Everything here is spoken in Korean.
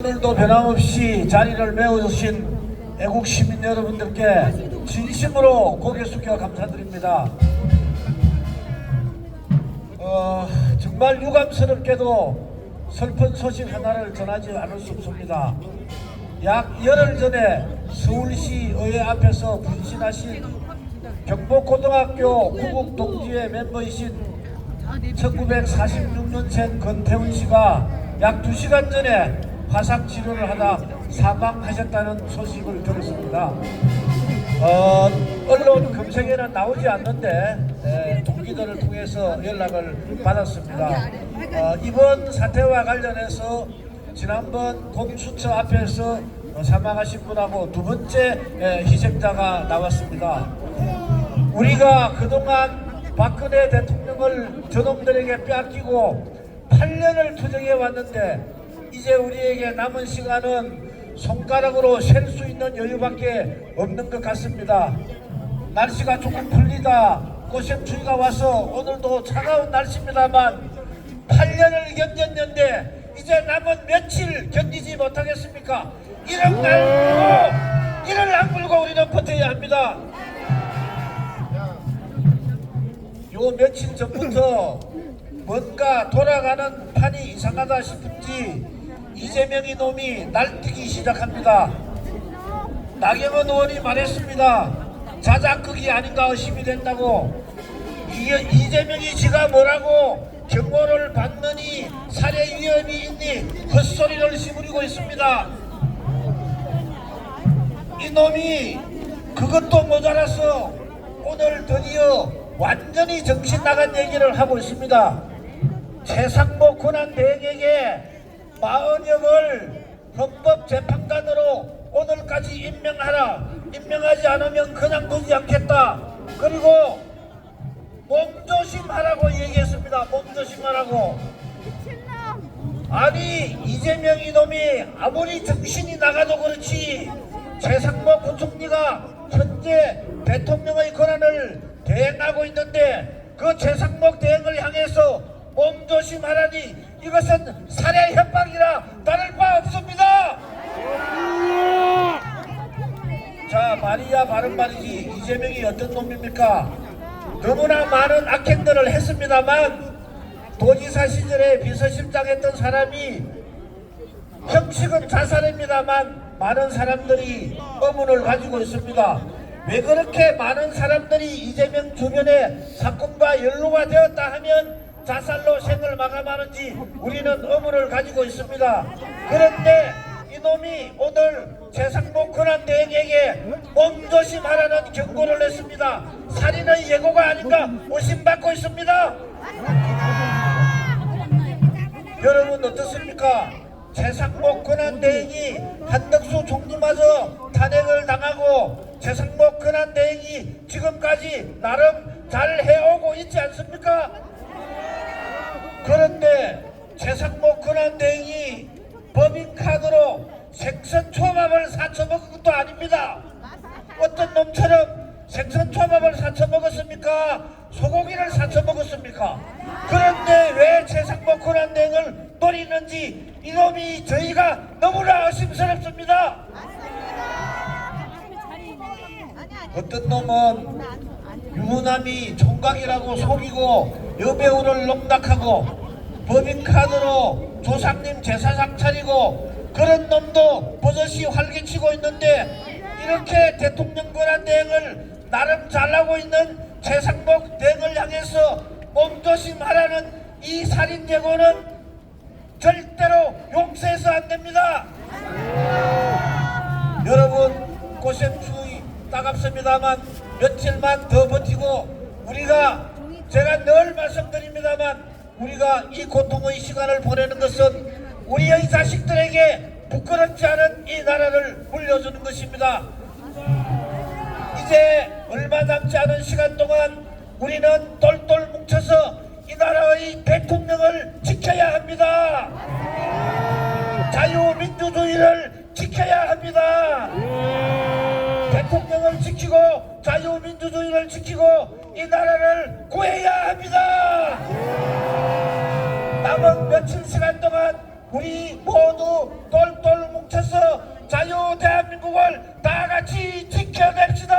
오늘도 변함없이 자리를 메워주신 애국 시민 여러분들께 진심으로 고개 숙여 감사드립니다. 어, 정말 유감스럽게도 슬픈 소식 하나를 전하지 않을 수 없습니다. 약 열흘 전에 서울시 의회 앞에서 분신하신 경복고등학교 구국 동지회 멤버이신 1946년생 권태훈 씨가 약 2시간 전에 화상 치료를 하다 사망하셨다는 소식을 들었습니다. 어, 언론 검색에는 나오지 않는데 에, 동기들을 통해서 연락을 받았습니다. 어, 이번 사태와 관련해서 지난번 공수처 앞에서 어, 사망하신 분하고 두 번째 에, 희생자가 나왔습니다. 우리가 그동안 박근혜 대통령을 저놈들에게 빼앗기고 8년을 투쟁해 왔는데 이제 우리에게 남은 시간은 손가락으로 셀 수 있는 여유밖에 없는 것 같습니다. 날씨가 조금 풀리다 고생추위가 와서 오늘도 차가운 날씨입니다만 8년을 견뎠는데 이제 남은 며칠 견디지 못하겠습니까? 이런 날 물고 이를 안 물고 우리는 버텨야 합니다. 요 며칠 전부터 뭔가 돌아가는 판이 이상하다 싶은지 이재명이 놈이 날뛰기 시작합니다. 나경원 의원이 말했습니다. 자작극이 아닌가 의심이 된다고 이, 이재명이 지가 뭐라고 경고를 받느니 살해 위험이 있니 헛소리를 시부리고 있습니다. 이놈이 그것도 모자라서 오늘 드디어 완전히 정신 나간 얘기를 하고 있습니다. 최상목 권한 대행에게 마은혁을 헌법재판관으로 오늘까지 임명하라. 임명하지 않으면 그냥 두지 않겠다. 그리고 몸조심하라고 얘기했습니다. 몸조심하라고. 아니 이재명 이놈이 아무리 정신이 나가도 그렇지 최상목 부총리가 현재 대통령의 권한을 대행하고 있는데 그 최상목 대행을 향해서 몸조심하라니 이것은 살해 협박이라 다를 바 없습니다. 자 말이야 바른 말이지 이재명이 어떤 놈입니까? 너무나 많은 악행들을 했습니다만 도지사 시절에 비서실장 했던 사람이 형식은 자살입니다만 많은 사람들이 의문을 가지고 있습니다. 왜 그렇게 많은 사람들이 이재명 주변에 사건과 연루가 되었다 하면 자살로 생을 마감하는지 우리는 의문을 가지고 있습니다. 그런데 이놈이 오늘 재상복 권한대행에게 몸조심하라는 경고를 했습니다. 살인의 예고가 아닌가 의심받고 있습니다. 여러분 어떻습니까? 최상목 권한대행이 한덕수 총리마저 탄핵을 당하고 최상목 권한대행이 지금까지 나름 잘 해오고 있지 않습니까? 그런데 최상목 권한대행이 법인카드로 생선초밥을 사쳐먹은 것도 아닙니다. 어떤 놈처럼 생선초밥을 사쳐먹었습니까? 소고기를 사쳐먹었습니까? 그런데 왜 최상목 권한대행을 노리는지 이놈이 저희가 너무나 의심스럽습니다. 어떤 놈은 유부남이 총각이라고 속이고 여배우를 농락하고 법인카드로 조상님 제사 상 차리고 그런 놈도 버젓이 활개치고 있는데 이렇게 대통령 권한 대행을 나름 잘하고 있는 최상복 대행을 향해서 몸조심하라는 이 살인 예고는 절대로 용서해서 안 됩니다. 여러분 고생 추위 따갑습니다만 며칠만 더 버티고 우리가 제가 늘 말씀드립니다만 우리가 이 고통의 시간을 보내는 것은 우리의 자식들에게 부끄럽지 않은 이 나라를 물려주는 것입니다. 이제 얼마 남지 않은 시간 동안 우리는 똘똘 뭉쳐서 이 나라의 대통령을 지켜야 합니다. 자유민주주의를 지켜야 합니다. 대통령 헌법을 지키고 자유민주주의를 지키고 이 나라를 구해야 합니다. 남은 며칠 시간 동안 우리 모두 똘똘 뭉쳐서 자유 대한민국을 다 같이 지켜냅시다.